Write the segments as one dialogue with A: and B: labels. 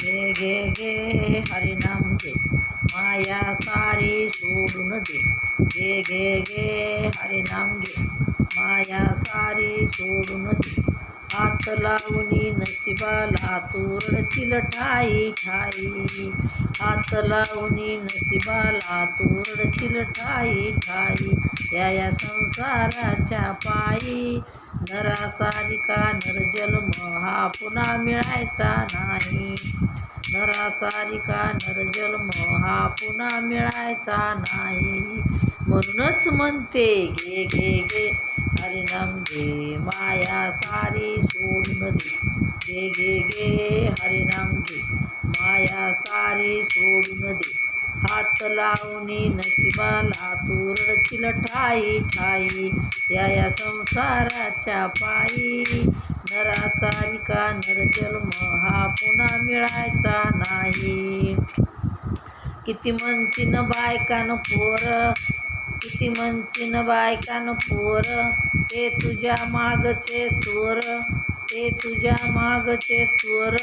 A: गे गे गे हरिनाम घे माया सारी सोडून दे. गे गे गे हरिनाम घे. माया सारी सोडून दे. हात लावणी नशिबाला तोरडतील ठाई ठाई. हात लावणी नशिबाला तोरडतील ठाई ठाई. या या संसाराच्या पायी नरासारिका नरजन्म हा पुन्हा मिळायचा नाही. नरासारिका नरजल नरजन्म हा पुन्हा मिळायचा नाही. म्हणूनच म्हणते गे गे गे हरिनाम घे माया सारी सोडून दे गे गे गे हरिनाम घे माया सारी सोडून दे हात लावणी नशिबाला तुरडतील ठाई ठाई. या या संसाराच्या पायी नरासारिका नरजन्म हा पुन्हा मिळायचा नाही. किती म्हणतीन बायकान पोर किती म्हणतीन बायकान पोर ते तुझ्या मागचे चोर. ते तुझ्या मागचे स्वर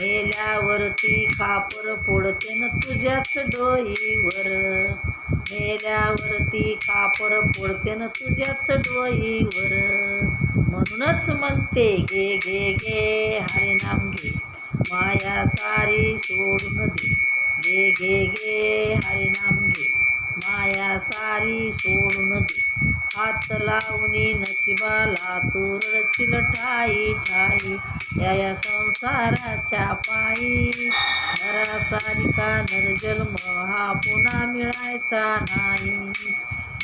A: मेल्यावरती कापर फोडते न तुझ्याच डोईवर. मेल्यावरती कापर फोडते न तुझ्याच डोईवर. म्हणूनच म्हणते गे गे गे हरिनाम घे. माया सारी सोडून दे. गे गे गे हरिनाम घे. माया सारी सोडून दे. हात लावणी नशिबाला तुरडतील ठाई ठाई. या या संसाराच्या पायी नरा सारिका नरजन्म हा पुन्हा मिळायचा नाही.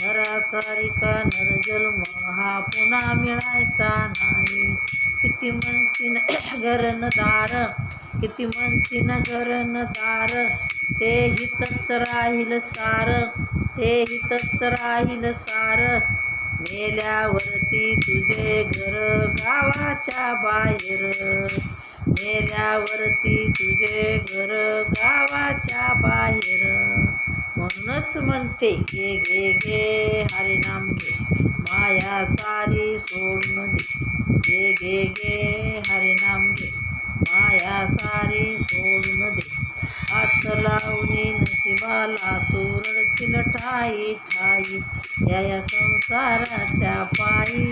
A: नरा सारिका नरजन्म हा पुन्हा मिळायचा नाही. किती म्हणती न गरणदार किती म्हणशीन गरणदार ते हितच राहील सार ते हितच राहील सार. मेल्यावरती तुझे घर गावाच्या बाहेर. मेल्यावरती तुझे घर गावाच्या बाहेर. म्हणूनच म्हणते गे गे गे हरिनाम घे. माया सारी सोडून दे. गे गे गे हरिनाम घे. माया सारी सोडून दे. हात लावणे नशिबाला तुरडची ठाई ठाई. या या संसाराच्या पायी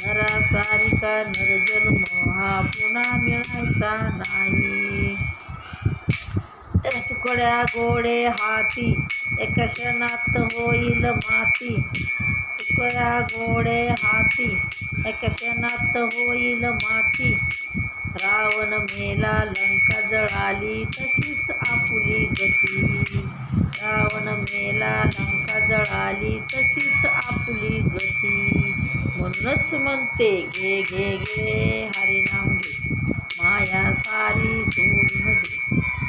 A: नरासारिका नरजन्म हा पुन्हा मिळायचा नाही. तुकड्या गोडे हाती एक क्षणात होईल माती. ईश्वरा गोडे हाती एका क्षणात होईल माती. रावण मेला लंका जळाली तशीच आपुली गती. रावण मेला लंका जळाली तशीच आपुली गती. म्हणूनच म्हणते घे घे घे हरिनाम घे. माया सारी सोडून दे.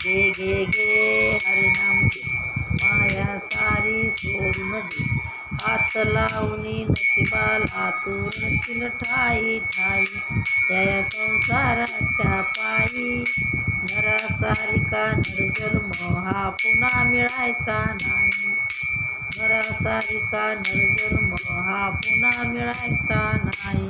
A: घे घे घे हरिनाम घे. माया सारी सोडून दे. हात लावणी नशिबाला तुरचिल ठाई ठाई. या या संसाराच्या पायी घरासारिका नरजन्म हा पुन्हा मिळायचा नाही. घरासारिका नरजन्म हा पुन्हा मिळायचा नाही.